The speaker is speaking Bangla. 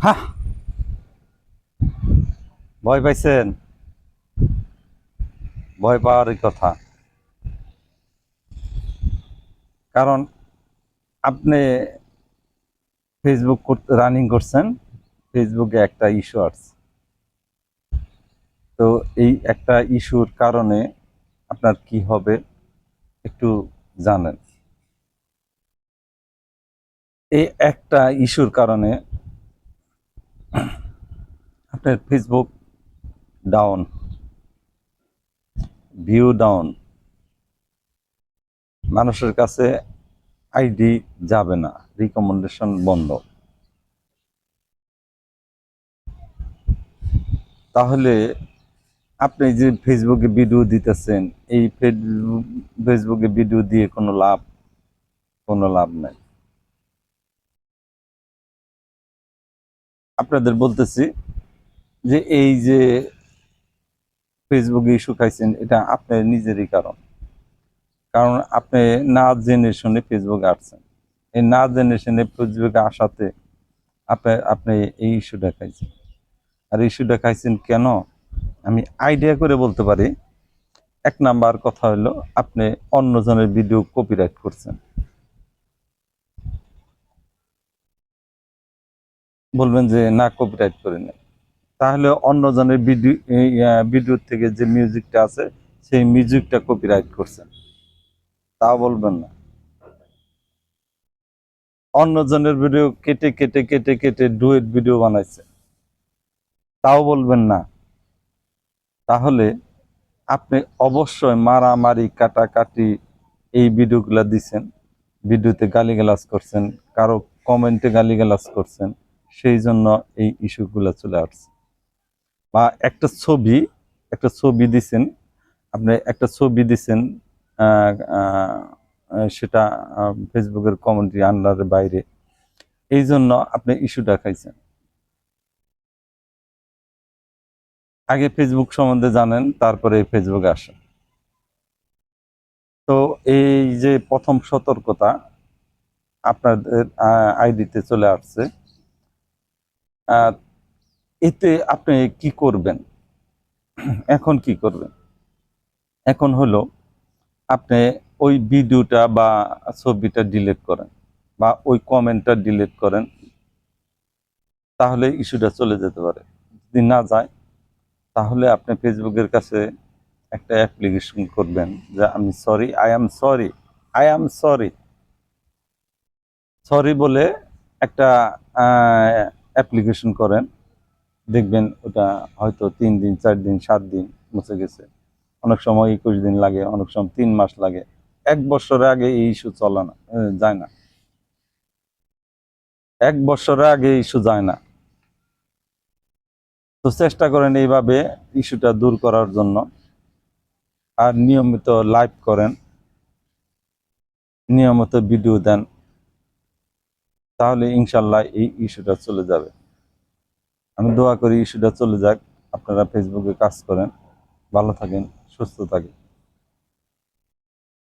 হা। ভয় পাইছেন? ভয় পাওয়ারই কথা। কারণ আপনি ফেসবুক রানিং করছেন ফেসবুকে একটা ইস্যু আসছে তো এই একটা ইস্যুর কারণে আপনার কি হবে একটু জানেন। এই একটা ইস্যুর কারণে আপনার ফেসবুক ডাউন ভিউ ডাউন মানুষের কাছে আইডি যাবে না রিকমেন্ডেশন বন্ধ। তাহলে আপনি যে ফেসবুকে ভিডিও দিতেছেন, এই ফেসবুক ভিডিও দিয়ে কোনো লাভ কোনো লাভ নাই। আপনাদের বলতেছি যে এই যে ফেসবুকে ইস্যু খাইছেন, এটা আপনার নিজেরই কারণ। কারণ আপনি না জেনে শুনে ফেসবুকে আসছেন এই না জেনে শুনে ফেসবুকে আসাতে আপনি আপনি এই ইস্যুটা খাইছেন। আর ইস্যুটা খাইছেন কেন? আমি আইডিয়া করে বলতে পারি। এক নাম্বার কথা হলো, আপনি অন্যজনের ভিডিও কপিরাইট করছেন। বলবেন যে, না কপিরাইট করে নেই। তাহলে অন্যজনের ভিডিও থেকে যে মিউজিকটা আছে, সেই মিউজিকটা কপিরাইট করছেন। তাও বলবেন না। অন্যজনের ভিডিও কেটে কেটে কেটে কেটে ডুয়েট ভিডিও বানাইছে। তাও বলবেন না। তাহলে আপনি অবশ্যই মারামারি, কাটাকাটি এই ভিডিওগুলা দিছেন। ভিডিওতে গালিগালাজ করছেন, কারও কমেন্টে গালিগালাজ করছেন, সেই জন্য এই ইস্যুগুলো চলে আসছে। বা একটা ছবি একটা ছবি দিছেন, আপনি একটা ছবি দিছেন সেটা ফেসবুকের কমেন্ট্রি আন্ডারের বাইরে, এই জন্য আপনি ইস্যু দেখাইছেন আগে ফেসবুক সম্বন্ধে জানেন, তারপরে ফেসবুকে আসেন। তো এই যে প্রথম সতর্কতা আপনাদের আইডিতে চলে আসছে এতে আপনি কি করবেন? এখন কি করবেন? এখন হলো আপনি ওই ভিডিওটা বা ছবিটা ডিলিট করেন বা ওই কমেন্টটা ডিলিট করেন, তাহলে ইস্যুটা চলে যেতে পারে। যদি না যায়, তাহলে আপনি ফেসবুকের কাছে একটা অ্যাপ্লিকেশন করবেন যে আমি sorry I am sorry I am sorry sorry বলে একটা অ্যাপ্লিকেশন করেন। দেখবেন ওটা হয়তো তিন দিন, চার দিন, সাত দিন মুছে গেছে। অনেক সময় একুশ দিন লাগে, অনেক সময় তিন মাস লাগে। এক বছরের আগে এই ইস্যু চলে না যায় না। এক বছরের আগে ইস্যু যায় না। তো চেষ্টা করেন এইভাবে ইস্যুটা দূর করার জন্য। আর নিয়মিত লাইভ করেন। নিয়মিত ভিডিও দেন। তাহলে ইনশাল্লাহ এই ইস্যুটা চলে যাবে। আমি দোয়া করি ইস্যুটা চলে যাক। আপনারা ফেসবুকে কাজ করেন। ভালো থাকেন সুস্থ থাকেন।